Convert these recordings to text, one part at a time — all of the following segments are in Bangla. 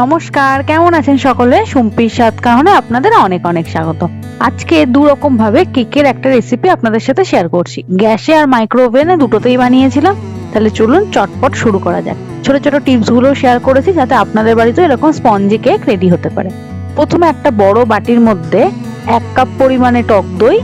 নমস্কার, কেমন আছেন সকলে? সুম্পির স্বাদ কাহনে আপনাদের অনেক অনেক স্বাগত। আজকে দু রকম ভাবে কেকের একটা রেসিপি আপনাদের সাথে শেয়ার করছি। গ্যাসে আর মাইক্রোওভেনে দুটোতেই বানিয়েছিলাম। তাহলে চলুন চটপট শুরু করা যাক। ছোট ছোট টিপসগুলো শেয়ার করেছি যাতে আপনাদের বাড়িতে এরকম স্পঞ্জি কেক রেডি হতে পারে। প্রথমে একটা বড় বাটির মধ্যে এক কাপ পরিমাণে টক দই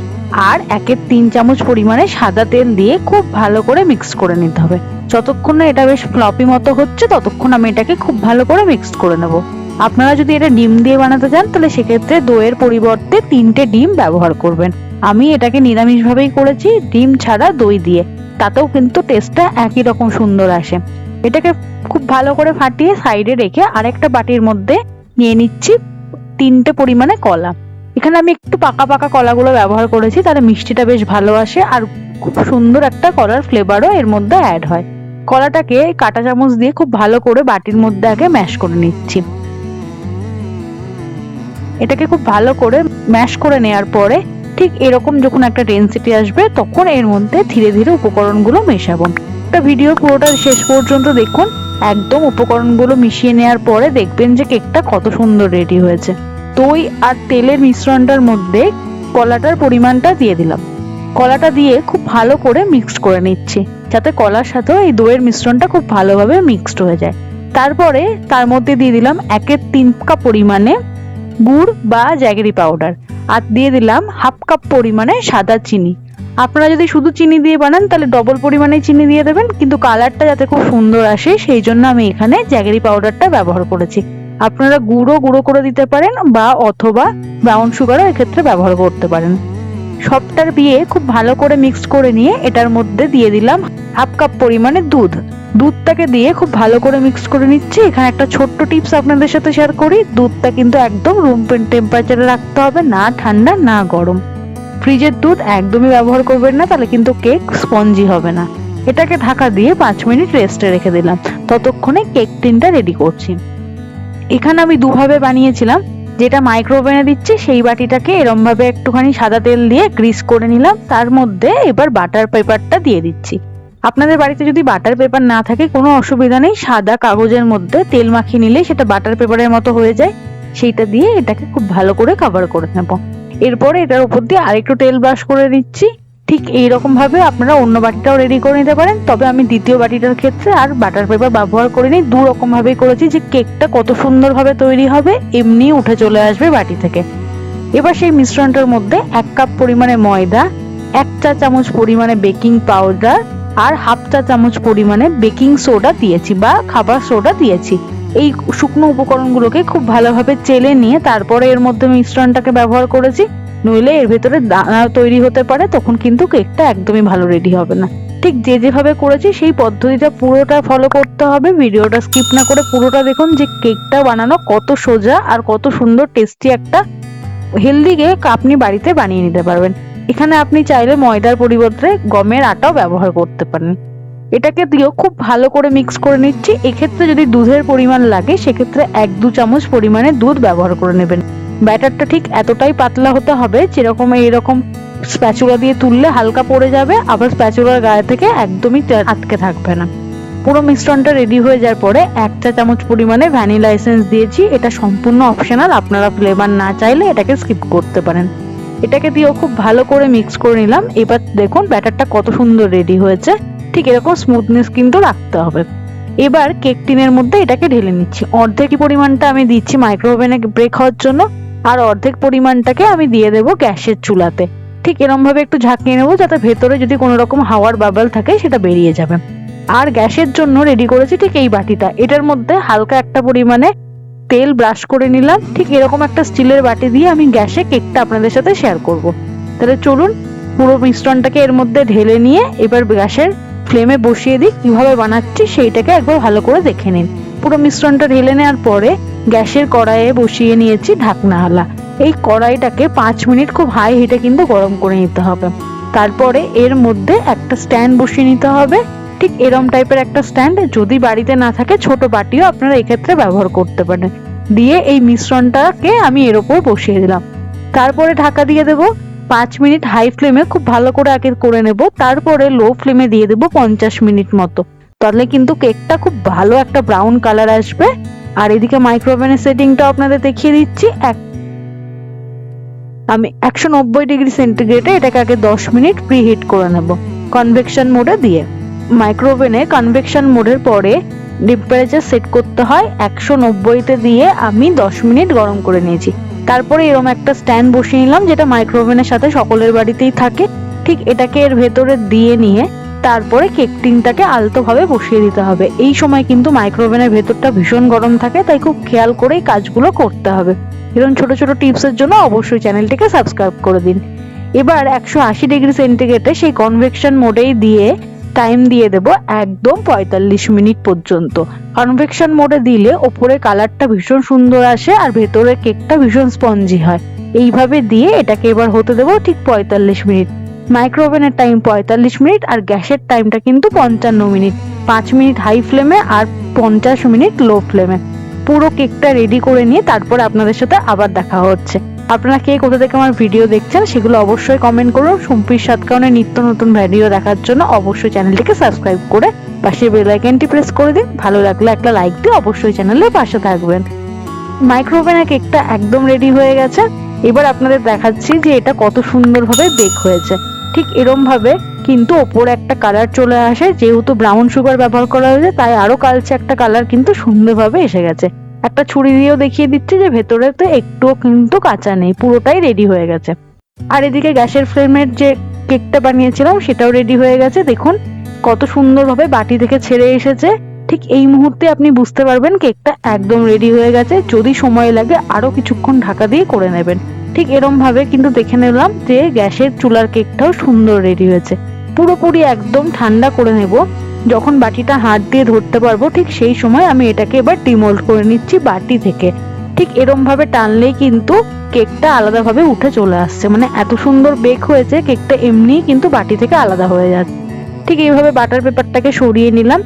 আর একের তিন চামচ পরিমাণে সাদা তেল দিয়ে খুব ভালো করে মিক্স করে নিতে হবে। যতক্ষণ না এটা বেশ ফ্লপি মতো হচ্ছে, ততক্ষণ আমি এটাকে খুব ভালো করে মিক্স করে নেব। আপনারা যদি এটা ডিম দিয়ে বানাতে চান, তাহলে সেক্ষেত্রে দইয়ের পরিবর্তে তিনটে ডিম ব্যবহার করবেন। আমি এটাকে নিরামিষভাবেই করেছি, ডিম ছাড়া দই দিয়ে। তাতেও কিন্তু টেস্টটা একই রকম সুন্দর আসে। এটাকে খুব ভালো করে ফাটিয়ে সাইডে রেখে আরেকটা বাটির মধ্যে নিয়ে নিচ্ছি তিনটে পরিমাণে কলা। এখানে আমি একটু পাকা পাকা কলাগুলো ব্যবহার করেছি, তাহলে মিষ্টিটা বেশ ভালো আসে আর খুব সুন্দর একটা কলার ফ্লেভারও এর মধ্যে অ্যাড হয়। কলাটাকে কাঁটা চামচ দিয়ে খুব ভালো করে বাটির মধ্যে আগে ম্যাশ করে নিচ্ছি। এটাকে খুব ভালো করে ম্যাশ করে নেওয়ার পরে ঠিক এরকম যখন একটা ডেন্সিটি আসবে তখন এর মধ্যে ধীরে ধীরে উপকরণগুলো মেশাবো। একটা ভিডিও পুরোটা শেষ পর্যন্ত দেখুন। একদম উপকরণগুলো মিশিয়ে নেওয়ার পরে দেখবেন যে কেকটা কত সুন্দর রেডি হয়েছে। দই আর তেলের মিশ্রণটার মধ্যে কলাটার পরিমাণটা দিয়ে দিলাম। কলাটা দিয়ে খুব ভালো করে মিক্সড করে নিচ্ছি, যাতে কলার সাথেও এই দইয়ের মিশ্রণটা খুব ভালোভাবে মিক্সড হয়ে যায়। তারপরে তার মধ্যে দিয়ে দিলাম একের তিন কাপ পরিমাণে গুড় বা জ্যাগেরি পাউডার, আর দিয়ে দিলাম হাফ কাপ পরিমাণে সাদা চিনি। আপনারা যদি শুধু চিনি দিয়ে বানান, তাহলে ডবল পরিমাণে চিনি দিয়ে দেবেন, কিন্তু কালারটা যাতে খুব সুন্দর আসে, সেই জন্য আমি এখানে জ্যাগেরি পাউডারটা ব্যবহার করেছি। আপনারা গুঁড়ো গুঁড়ো করে দিতে পারেন বা অথবা ব্রাউন সুগারও এক্ষেত্রে ব্যবহার করতে পারেন। সবটার দিয়ে খুব ভালো করে মিক্স করে নিয়ে এটার মধ্যে দিয়ে দিলাম হাফ কাপ পরিমাণে দুধ। দুধটাকে দিয়ে খুব ভালো করে মিক্স করে নিচ্ছি। এখানে একটা ছোট্ট টিপস আপনাদের সাথে শেয়ার করি। দুধটা কিন্তু একদম রুম টেম্পারেচারে রাখতে হবে, না ঠান্ডা, না গরম। ফ্রিজের দুধ একদমই ব্যবহার করবেন না, তাহলে কিন্তু কেক স্পঞ্জি হবে না। এটাকে ঢাকা দিয়ে পাঁচ মিনিট রেস্টে রেখে দিলাম। ততক্ষণে কেক টিনটা রেডি করছি। এখানে আমি দুভাবে বানিয়েছিলাম। যেটা মাইক্রোওভেনে দিচ্ছি, সেই বাটিটাকে এরমভাবে একটুখানি সাদা তেল দিয়ে গ্রিস করে নিলাম। তার মধ্যে এবার বাটার পেপারটা দিয়ে দিচ্ছি। আপনাদের বাড়িতে যদি বাটার পেপার না থাকে, কোনো অসুবিধা নেই। সাদা কাগজের মধ্যে তেল মাখিয়ে নিলে সেটা বাটার পেপারের মতো হয়ে যায়। সেইটা দিয়ে এটাকে খুব ভালো করে কভার করে নেব। এরপরে এটার উপর দিয়ে আরেকটু তেল ব্রাশ করে নিচ্ছি ঠিক এইরকম ভাবে আপনারা অন্য বাটিটাও রেডি করে নিতে পারেন। তবে আমি দ্বিতীয় বাটিটার ক্ষেত্রে আর বাটার পেপার ব্যবহার করিনি। দু রকম ভাবেই করেছি যে কেকটা কত সুন্দরভাবে তৈরি হবে, এমনি উঠে চলে আসবে বাটি থেকে। এবার সেই মিশ্রণটার মধ্যে এক কাপ পরিমাণে ময়দা, এক চা চামচ পরিমাণে বেকিং পাউডার আর হাফ চা চামচ পরিমাণে বেকিং সোডা দিয়েছি বা খাবার সোডা দিয়েছি। এই শুকনো উপকরণগুলোকে খুব ভালোভাবে চেলে নিয়ে তারপরে এর মধ্যে মিশ্রণটাকে ব্যবহার করেছি। নইলে এর ভেতরে দানা তৈরি হতে পারে, তখন কিন্তু কেকটা একদমই ভালো রেডি হবে না। ঠিক যে যেভাবে করেছি, সেই পদ্ধতিটা পুরোটা ফলো করতে হবে। ভিডিওটা স্কিপ না করে পুরোটা দেখুন যে কেকটা বানানো কত সোজা আর কত সুন্দর টেস্টি একটা হেলদি কেক আপনি বাড়িতে বানিয়ে নিতে পারবেন। এখানে আপনি চাইলে ময়দার পরিবর্তে গমের আটাও ব্যবহার করতে পারেন। এটাকে দিয়েও খুব ভালো করে মিক্স করে নিচ্ছি। এক্ষেত্রে যদি দুধের পরিমাণ লাগে, সেক্ষেত্রে এক দু চামচ পরিমাণে দুধ ব্যবহার করে নেবেন। ব্যাটারটা ঠিক এতটাই পাতলা হতে হবে যেরকম এইরকম স্প্যাচুলা দিয়ে তুললে হালকা পড়ে যাবে, আবার স্প্যাচুলার গায়ে থেকে একদমই আটকে থাকবে না। পুরো মিশ্রণটা রেডি হয়ে যাওয়ার পরে এক চা চামচ পরিমাণে ভ্যানিলা এসেন্স দিয়েছি, এটা সম্পূর্ণ অপশনাল আপনারা ফ্লেভার না চাইলে এটাকে স্কিপ করতে পারেন। এটাকে দিয়েও খুব ভালো করে মিক্স করে নিলাম, এবার দেখুন ব্যাটারটা কত সুন্দর রেডি হয়েছে, ঠিক এরকম স্মুথনেস কিন্তু রাখতে হবে। এবার কেক টিনের মধ্যে এটাকে ঢেলে নিচ্ছি। অর্ধেক পরিমাণটা আমি দিচ্ছি মাইক্রোওভেনে ব্রেক হওয়ার জন্য। আর অর্ধেক পরিমাণটাকে আমি দিয়ে দেবো গ্যাসের চুলাতে। ঠিক এরম ভাবে একটু ঝাঁকিয়ে নেব যাতে ভেতরে যদি কোনো রকম হাওয়ার বাবল থাকে সেটা বেরিয়ে যাবে। আর গ্যাসের জন্য রেডি করেছি ঠিক এই বাটিটা। এটার মধ্যে হালকা একটা পরিমাণে তেল ব্রাশ করে নিলাম। ঠিক এরকম একটা স্টিলের বাটি দিয়ে আমি গ্যাসে কেকটা আপনাদের সাথে শেয়ার করব। তাহলে চলুন, পুরো মিশ্রণটাকে এর মধ্যে ঢেলে নিয়ে এবার গ্যাসের ফ্লেমে বসিয়ে দিই। কীভাবে বানাচ্ছি সেইটাকে একবার ভালো করে দেখে নিন। পুরো মিশ্রণটা ঢেলে নেওয়ার পরে গ্যাসের কড়াইয়ে বসিয়ে নিয়েছি ঢাকনাওয়ালা। এই কড়াইটাকে পাঁচ মিনিট খুব হাই হিটে কিন্তু গরম করে নিতে হবে। তারপরে এর মধ্যে একটা স্ট্যান্ড বসিয়ে নিতে হবে। ঠিক এরম টাইপের একটা স্ট্যান্ড যদি বাড়িতে না থাকে ছোট বাটিও আপনারা এক্ষেত্রে ব্যবহার করতে পারেন। দিয়ে এই মিশ্রণটাকে আমি এর ওপর বসিয়ে দিলাম। তারপরে ঢাকা দিয়ে দেবো পাঁচ মিনিট হাই ফ্লেমে খুব ভালো করে আগে করে নেব। তারপরে লো ফ্লেমে দিয়ে দেবো পঞ্চাশ মিনিট মতো। তাহলে কিন্তু কেকটা খুব ভালো একটা ব্রাউন কালার আসবে। আর এদিকে মাইক্রোওভেনের সেটিংটা আপনাদের দেখিয়ে দিচ্ছি। এক আমি একশো নব্বই ডিগ্রি সেন্টিগ্রেডে এটাকে আগে দশ মিনিট প্রিহিট করে নেব। কনভেকশন মোডে দিয়ে। মাইক্রোওভেনে কনভেকশন মোডের পরে টেম্পারেচার সেট করতে হয়। একশো নব্বইতে দিয়ে আমি দশ মিনিট গরম করে নিয়েছি। তারপরে এরকম একটা স্ট্যান্ড বসিয়ে নিলাম, যেটা মাইক্রোওভেনের সাথে সকলের বাড়িতেই থাকে। ঠিক এটাকে এর ভেতরে দিয়ে নিয়ে তারপরে কেক টিনটাকে আলতোভাবে বসিয়ে দিতে হবে। এই সময় কিন্তু মাইক্রোওভেনের ভেতরটা ভীষণ গরম থাকে, তাই খুব খেয়াল করেই কাজগুলো করতে হবে। এরকম ছোট ছোট টিপসের জন্য অবশ্যই চ্যানেলটিকে সাবস্ক্রাইব করে দিন। এবার একশো আশি ডিগ্রি সেন্টিগ্রেডে সেই কনভেকশন মোডেই দিয়ে টাইম দিয়ে দেব একদম পঁয়তাল্লিশ মিনিট পর্যন্ত। কনভেকশন মোডে দিলে ওপরে কালারটা ভীষণ সুন্দর আসে আর ভেতরের কেকটা ভীষণ স্পঞ্জি হয়। এইভাবে দিয়ে এটাকে এবার হতে দেবো ঠিক পঁয়তাল্লিশ মিনিট। মাইক্রোওভেনের টাইম পঁয়তাল্লিশ মিনিট আর গ্যাসের টাইমটা কিন্তু পঞ্চান্ন মিনিট। পাঁচ মিনিট হাই ফ্লেমে আর পঞ্চাশ মিনিট লো ফ্লেমে। পুরো কেকটা রেডি করে নিয়ে তারপর আপনাদের সাথে আবার দেখা হচ্ছে। আপনারা কে কোথা থেকে আমার ভিডিও দেখছেন সেগুলো অবশ্যই কমেন্ট করুন। সুম্পির সাতকাউনের নিত্য নতুন ভিডিও দেখার জন্য অবশ্যই চ্যানেলটিকে সাবস্ক্রাইব করে পাশে বেল আইকনটি প্রেস করে দিন। ভালো লাগলে একটা লাইক দিয়ে অবশ্যই চ্যানেলের পাশে থাকবেন। মাইক্রোওভেনের কেকটা একদম রেডি হয়ে গেছে। এবার আপনাদের দেখাচ্ছি যে এটা কত সুন্দরভাবে বেক হয়েছে। ঠিক এরম ভাবে কিন্তু ওপরে একটা কালার চলে আসে। যেহেতু ব্রাউন সুগার ব্যবহার করা হয়েছে, তাই আরও কালচে একটা কালার কিন্তু সুন্দরভাবে এসে গেছে। একটা ছুরি দিয়েও দেখিয়ে দিচ্ছি যে ভেতরে তো একটুও কিন্তু কাঁচা নেই, পুরোটাই রেডি হয়ে গেছে। আর এদিকে গ্যাসের ফ্লেমের যে কেকটা বানিয়েছিলাম, সেটাও রেডি হয়ে গেছে। দেখুন কত সুন্দরভাবে বাটি থেকে ছেড়ে এসেছে। ঠিক এই মুহূর্তে আপনি বুঝতে পারবেন কেকটা একদম রেডি হয়ে গেছে। যদি সময় লাগে আরও কিছুক্ষণ ঢাকা দিয়ে করে নেবেন। ঠিক এরম ভাবে কিন্তু দেখে নিলাম যে গ্যাসের চুলার কেকটাও সুন্দর রেডি হয়েছে। পুরোপুরি একদম ঠান্ডা করে নেব। যখন বাটিটা হাত দিয়ে ধরতে পারব, ঠিক সেই সময় আমি এটাকে এবার ডিমোল্ড করে নিচ্ছি বাটি থেকে। ঠিক এরম ভাবে টানলেই কিন্তু কেকটা আলাদাভাবে উঠে চলে আসছে। মানে এত সুন্দর বেক হয়েছে, কেকটা এমনিই কিন্তু বাটি থেকে আলাদা হয়ে যাচ্ছে। ঠিক এইভাবে বাটার পেপারটাকে সরিয়ে নিলাম।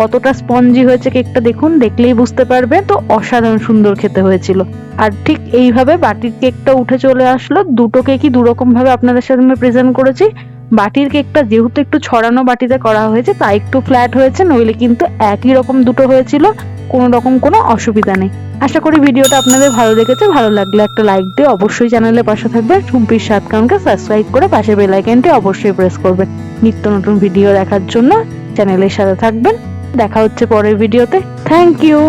কতটা স্পঞ্জি হয়েছে কেকটা দেখুন, দেখলেই বুঝতে পারবে। তো অসাধারণ সুন্দর খেতে হয়েছিল। আর ঠিক এইভাবে বাটির কেকটা উঠে চলে আসলো। দুটো কেকই দুরকম ভাবে আপনাদের সামনে প্রেজেন্ট করেছি। বাটির কেকটা যেহেতু একটু ছড়ানো বাটিতে করা হয়েছে, তাই একটু ফ্ল্যাট হয়েছে, নইলে কিন্তু একই রকম দুটো হয়েছিল। কোনো রকম কোনো অসুবিধা নেই। আশা করি ভিডিওটা আপনাদের ভালো লেগেছে। ভালো লাগলে একটা লাইক দিয়ে অবশ্যই চ্যানেলের পাশে থাকবে চুম্পির সাত কারণকে সাবস্ক্রাইব করে পাশে বেল আইকনটি অবশ্যই প্রেস করবেন। নিত্য নতুন ভিডিও দেখার জন্য চ্যানেলের সাথে থাকবেন। দেখা হচ্ছে পরের ভিডিওতে। Thank you